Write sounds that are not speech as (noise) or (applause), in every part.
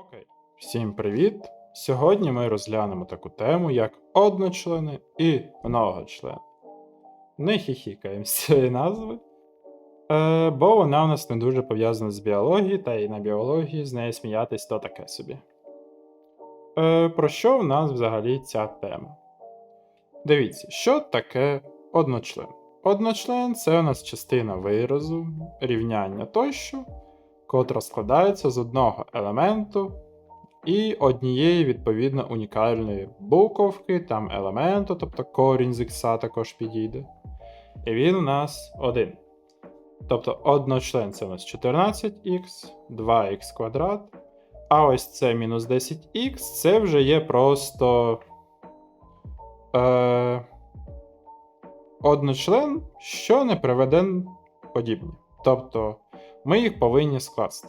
Окей, всім привіт! Сьогодні ми розглянемо таку тему, як одночлени і многочлени. Не хіхікаємо з цієї назви, е, бо вона у нас не дуже пов'язана з біологією, та й на біології з нею сміятись то таке собі. Е, про що в нас взагалі ця тема? Дивіться, що таке одночлен? Одночлен це у нас частина виразу, рівняння тощо, котра складається з одного елементу і однієї відповідно унікальної буковки, там елементу, тобто корінь з ікса також підійде. І він у нас один. Тобто одночлен це у нас 14х, 2х квадрат. А ось це мінус 10х, це вже є просто е, одночлен, що не приведен подібні. Тобто ми їх повинні скласти.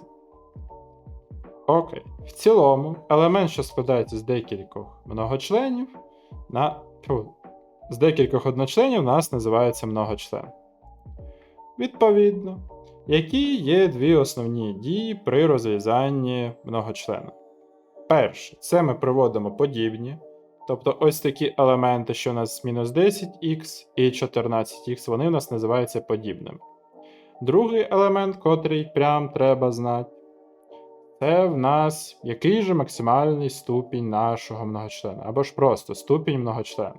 Окей. В цілому, елемент, що складається з декількох многочленів, на... З декількох одночленів, у нас називається многочлен. Відповідно, які є дві основні дії при розв'язанні многочлена. Перше, це ми приводимо подібні. Тобто ось такі елементи, що у нас мінус 10х і 14х, вони у нас називаються подібними. Другий елемент, котрий прям треба знати, це в нас який же максимальний ступінь нашого многочлена, або ж просто ступінь многочлена.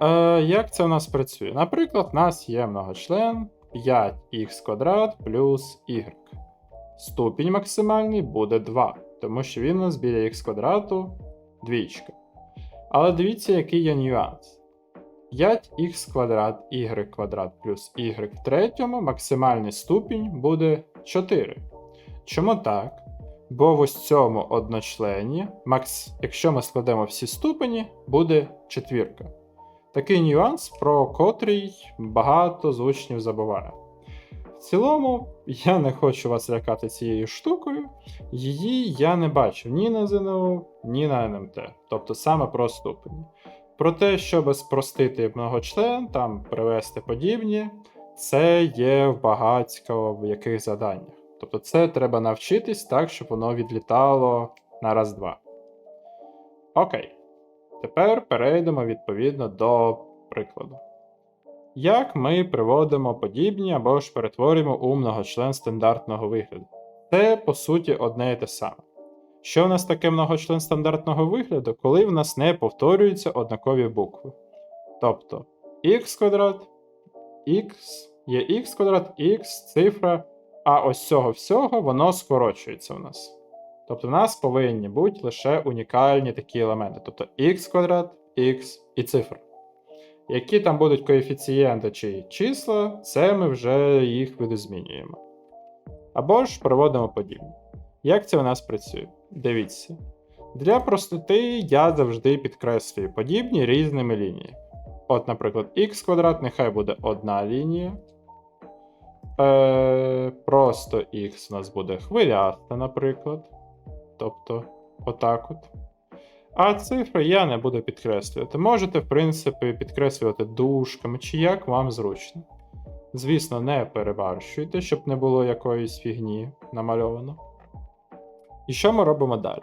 Е, Як це у нас працює? Наприклад, у нас є многочлен 5х квадрат плюс y. Ступінь максимальний буде 2, тому що він у нас біля х квадрату двічка. Але дивіться, який є нюанс. 5х квадрат y квадрат плюс y в третьому максимальний ступінь буде 4. Чому так? Бо в ось цьому одночлені, макс, якщо ми складемо всі ступені, буде четвірка. Такий нюанс, про котрий багато з учнів забуває. В цілому, я не хочу вас лякати цією штукою, її я не бачив ні на ЗНО, ні на НМТ, тобто саме про ступені. Про те, щоб спростити многочлен, там привести подібні, це є в багатько в яких заданнях. Тобто це треба навчитись так, щоб воно відлітало на раз-два. Окей. Тепер перейдемо відповідно до прикладу. Як ми приводимо подібні або ж перетворюємо у многочлен стандартного вигляду? Це, по суті, одне і те саме. Що в нас таке многочлен стандартного вигляду, коли в нас не повторюються однакові букви? Тобто х квадрат, x, є x квадрат, x, цифра, а ось цього всього воно скорочується у нас. Тобто в нас повинні бути лише унікальні такі елементи, тобто x квадрат, x і цифра. Які там будуть коефіцієнти чи числа, це ми вже їх видозмінюємо. Або ж проводимо подібне. Як це у нас працює? Дивіться. Для простоти я завжди підкреслюю подібні різними лініями. От, наприклад, х квадрат нехай буде одна лінія. Е, Просто х у нас буде хвиляста, наприклад. Тобто, отак от. А цифри я не буду підкреслювати. Можете, в принципі, підкреслювати дужками, чи як вам зручно. Звісно, не перебарщуйте, щоб не було якоїсь фігні намальовано. І що ми робимо далі?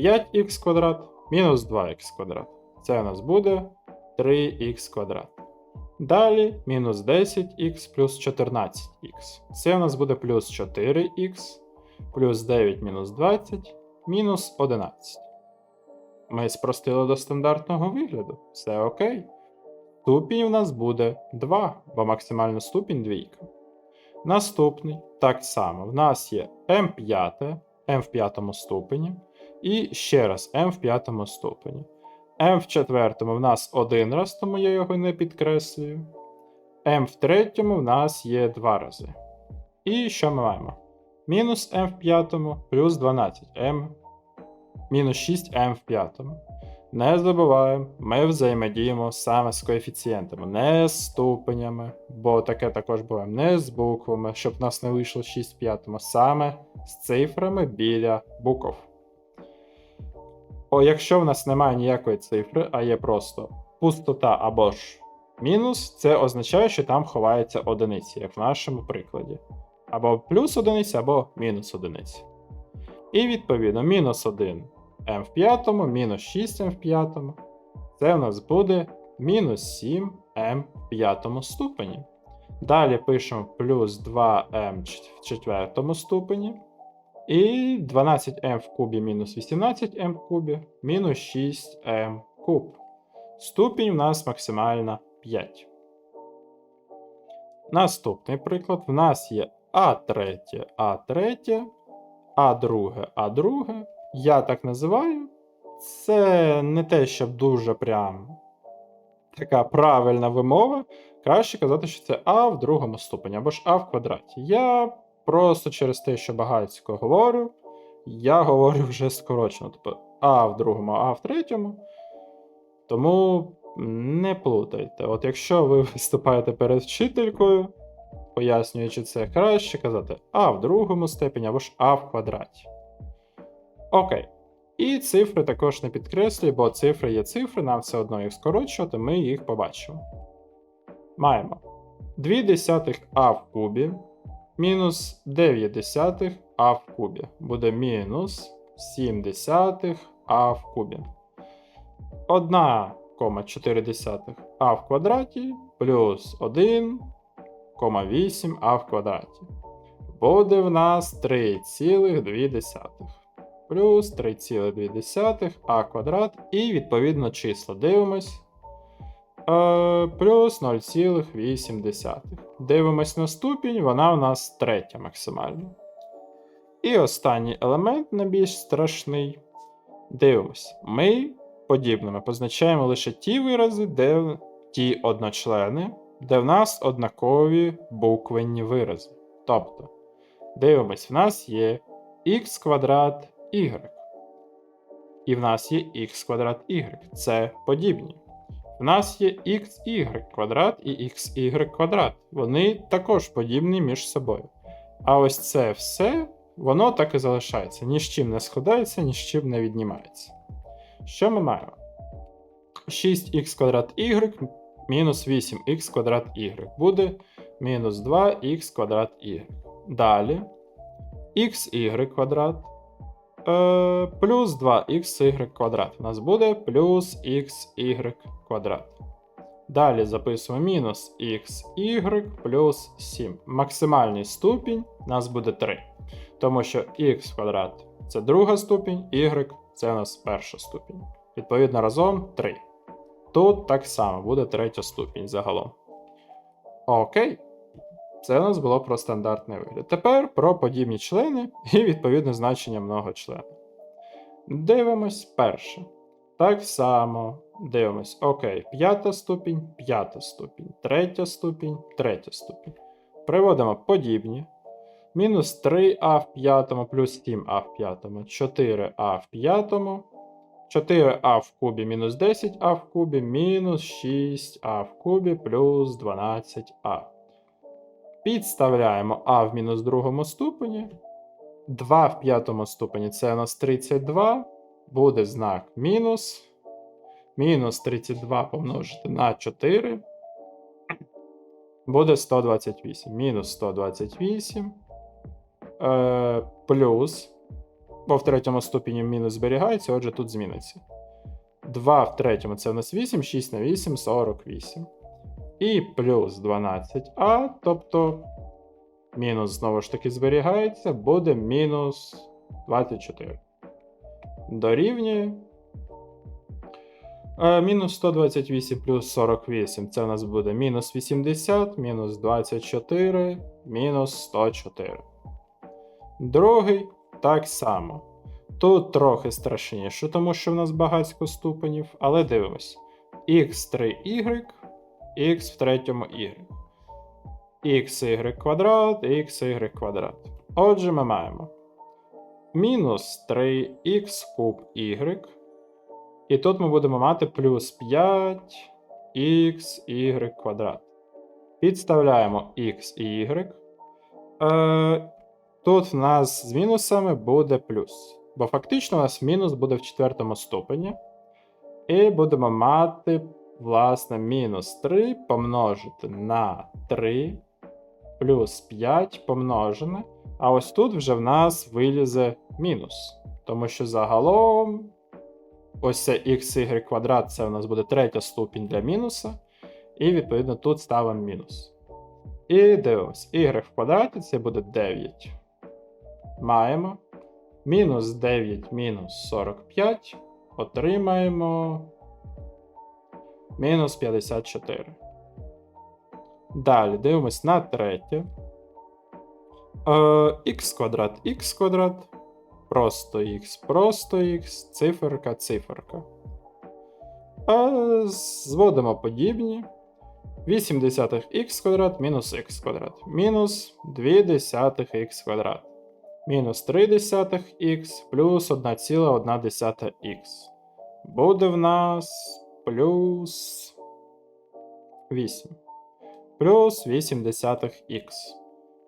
5х квадрат мінус 2х квадрат. Це у нас буде 3х квадрат. Далі мінус 10х плюс 14х. Це у нас буде плюс 4х, плюс 9 мінус 20, мінус 11. Ми спростили до стандартного вигляду. Все окей. Ступінь у нас буде 2, бо максимальна ступінь двійка. Наступний так само. В нас є m5, m в п'ятому ступені. І ще раз m в п'ятому ступені. m в четвертому в нас один раз, тому я його не підкреслюю. m в третьому в нас є два рази. І що ми маємо? Мінус m в п'ятому плюс 12 m мінус 6m в п'ятому. Не забуваємо, ми взаємодіємо саме з коефіцієнтами, не з ступенями, бо таке також буває не з буквами, щоб в нас не вийшло 6 в п'ятому, саме з цифрами біля букв. О, якщо в нас немає ніякої цифри, а є просто пустота або ж мінус, це означає, що там ховається одиниця, як в нашому прикладі. Або плюс одиниця, або мінус одиниця. І відповідно мінус 1 m в п'ятому, мінус 6 m в п'ятому. Це в нас буде мінус 7 m в п'ятому ступені. Далі пишемо плюс 2m в четвертому ступені. І 12m в кубі мінус 18m в кубі, мінус 6m куб. Ступінь в нас максимально 5. Наступний приклад. В нас є А3, А3, А2, А2. Я так називаю. Це не те, щоб дуже прям така правильна вимова. Краще казати, що це А в другому ступені або ж А в квадраті. Я просто через те, що багатько говорю, я говорю (laughs) вже скорочено. Тобто А в другому, А в третьому. Тому не плутайте. От якщо ви (laughs) виступаєте перед вчителькою, пояснюючи це, краще казати А в другому степені або ж А в квадраті. Окей. І цифри також не підкреслюю, бо цифри є цифри, нам все одно їх скорочувати, ми їх побачимо. Маємо 2 десятих А в кубі мінус 9 десятих А в кубі. Буде мінус 7 десятих А в кубі. 1,4 А в квадраті плюс 1,8 А в квадраті. Буде в нас 3,2 плюс 3,2 а квадрат, і відповідно числа дивимось. Е, плюс 0,8. Дивимось на ступінь, вона у нас третя максимально. І останній елемент, найбільш страшний. Дивимось. Ми подібними позначаємо лише ті вирази, де ті одночлени, де в нас однакові буквенні вирази. Тобто, дивимось, в нас є х квадрат y. І в нас є х квадрат y. Це подібні. В нас є xy квадрат і xy квадрат. Вони також подібні між собою. А ось це все, воно так і залишається. Ні з чим не складається, ні з чим не віднімається. Що ми маємо? 6х квадрат y мінус 8х квадрат y буде мінус 2х квадрат y. Далі xy квадрат е, плюс 2xy квадрат. У нас буде плюс xy квадрат. Далі записуємо мінус xy плюс 7. Максимальний ступінь у нас буде 3. Тому що x квадрат це друга ступінь, y це у нас перша ступінь. Відповідно, разом 3. Тут так само буде третя ступінь загалом. Окей. Це у нас було про стандартний вигляд. Тепер про подібні члени і відповідно значення многочлена. Дивимось перше. Так само дивимось. Окей, п'ята ступінь, п'ята ступінь, третя ступінь, третя ступінь. Приводимо подібні. Мінус 3а в п'ятому плюс 7а в п'ятому, 4а в п'ятому. 4а в кубі мінус 10а в кубі, мінус 6а в кубі плюс 12а. Підставляємо а в мінус другому ступені. 2 в п'ятому ступені це у нас 32. Буде знак мінус. Мінус 32 помножити на 4. Буде 128. Мінус 128. Е, плюс. Бо в третьому ступені мінус зберігається, отже, тут зміниться. 2 в третьому це у нас 8, 6 на 8, 48. І плюс 12а, тобто мінус знову ж таки зберігається, буде мінус 24. Дорівнює. Е, мінус 128 плюс 48. Це у нас буде мінус 80, мінус 24, мінус 104. Другий так само. Тут трохи страшніше, тому що в нас багатько ступенів, але дивимось. x3y, x в третьому y. xy квадрат, xy квадрат. Отже, ми маємо мінус 3х куб y. І тут ми будемо мати плюс 5xy квадрат. Підставляємо x і y. Е, Тут в нас з мінусами буде плюс. Бо фактично у нас мінус буде в четвертому ступені. І будемо мати, власне, мінус 3 помножити на 3 плюс 5 помножене. А ось тут вже в нас вилізе мінус. Тому що загалом ось це xy квадрат це у нас буде третя ступінь для мінуса. І відповідно тут ставимо мінус. І дивимось, y в квадраті це буде 9. Маємо. Мінус 9 мінус 45. Отримаємо. Мінус 54. Далі дивимось на третє. Х квадрат, х квадрат. Просто х, просто х, циферка, циферка. Е, Зводимо подібні. 8 десятих х квадрат мінус х квадрат. Мінус 2 десятих х квадрат. Мінус 3 десятих х плюс 1,1х. Буде в нас плюс 8. Плюс 8х.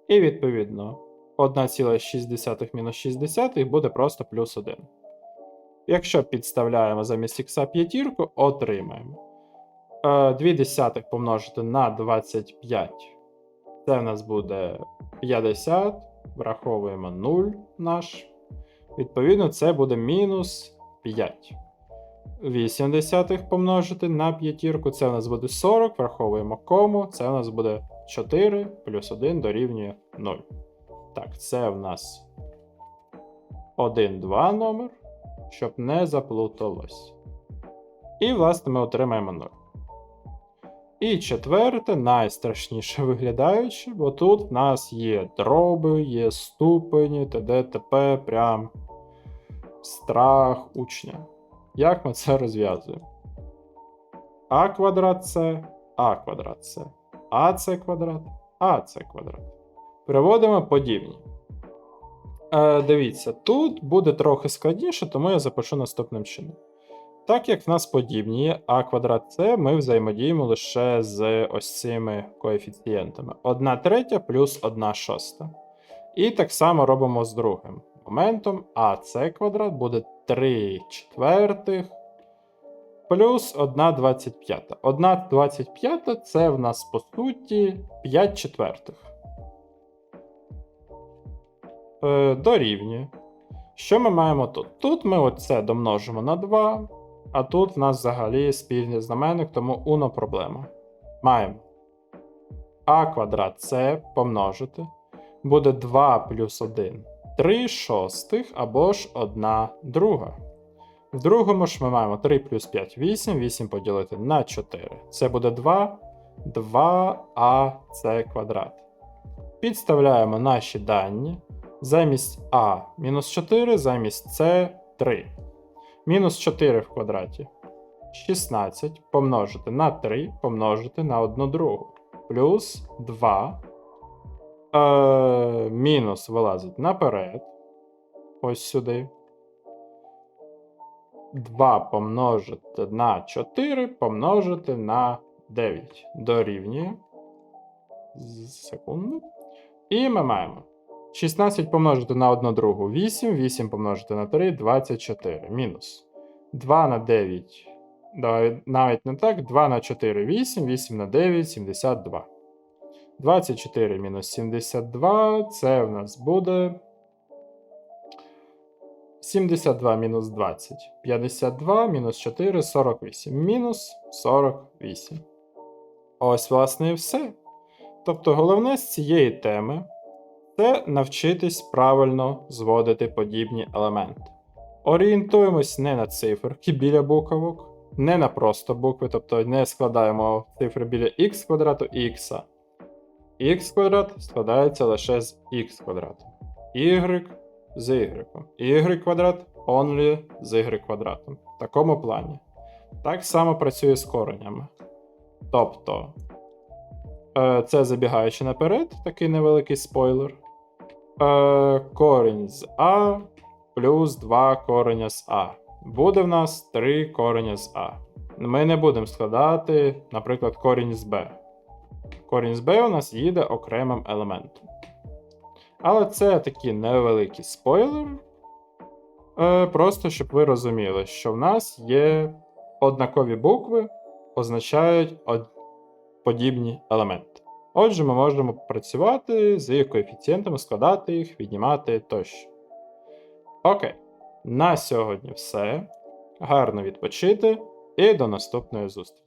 І відповідно 1,6 мінус 6 десятих буде просто плюс 1. Якщо підставляємо замість х п'ятірку, отримаємо. 2 десятих помножити на 25. Це в нас буде 50. Враховуємо 0 наш. Відповідно, це буде мінус 5. 8 десятих помножити на п'ятірку. Це в нас буде 40. Враховуємо кому. Це в нас буде 4 плюс 1 дорівнює 0. Так, це в нас 1, 2 номер, щоб не заплуталось. І, власне, ми отримаємо 0. І четверте, найстрашніше виглядаюче, бо тут в нас є дроби, є ступені, т.д. т.п. прям страх учня. Як ми це розв'язуємо? А квадрат це, А квадрат це, АЦ квадрат, АЦ квадрат. Переводимо подібні. Е, Дивіться, тут буде трохи складніше, тому я запишу наступним чином. Так як в нас подібні а квадрат С, ми взаємодіємо лише з ось цими коефіцієнтами. 1 третя плюс 1 шоста. І так само робимо з другим моментом. АС квадрат буде 3 четвертих плюс 1 25. 1 25 це в нас по суті 5 четвертих. Е, Дорівнює. Що ми маємо тут? Тут ми оце домножимо на 2. А тут в нас взагалі спільний знаменник, тому уно проблема. Маємо а квадрат С помножити. Буде 2 плюс 1 3 шостих або ж 1 друга. В другому ж ми маємо 3 плюс 5 8, 8 поділити на 4. Це буде 2, 2ac квадрат. Підставляємо наші дані. Замість А мінус 4, замість С 3. Мінус 4 в квадраті. 16 помножити на 3 помножити на 1 другу. Плюс 2. Е, мінус вилазить наперед. Ось сюди. 2 помножити на 4 помножити на 9. Дорівнює. Секунду. І ми маємо. 16 помножити на 1 другу 8, 8 помножити на 3 24. Мінус. 2 на 9. Навіть не так. 2 на 4 8, 8 на 9 72. 24 мінус 72. Це в нас буде. 72 мінус 20. 52 мінус 4 48. Мінус 48. Ось, власне, і все. Тобто, головне з цієї теми це навчитись правильно зводити подібні елементи. Орієнтуємось не на циферки біля буквок, не на просто букви, тобто не складаємо цифри біля х квадрату і х. Х квадрат складається лише з х квадратом, y з y, y квадрат only з y квадратом. В такому плані. Так само працює з коренями. Тобто, е, це забігаючи наперед, такий невеликий спойлер. Е, корінь з А плюс 2 кореня з А. Буде в нас 3 кореня з А. Ми не будемо складати, наприклад, корінь з Б. Корінь з Б у нас їде окремим елементом. Але це такий невеликий спойлер. Е, Просто щоб ви розуміли, що в нас є однакові букви, означають од... подібні елементи. Отже, ми можемо працювати з їх коефіцієнтами, складати їх, віднімати тощо. Окей. На сьогодні все. Гарно відпочити і до наступної зустрічі.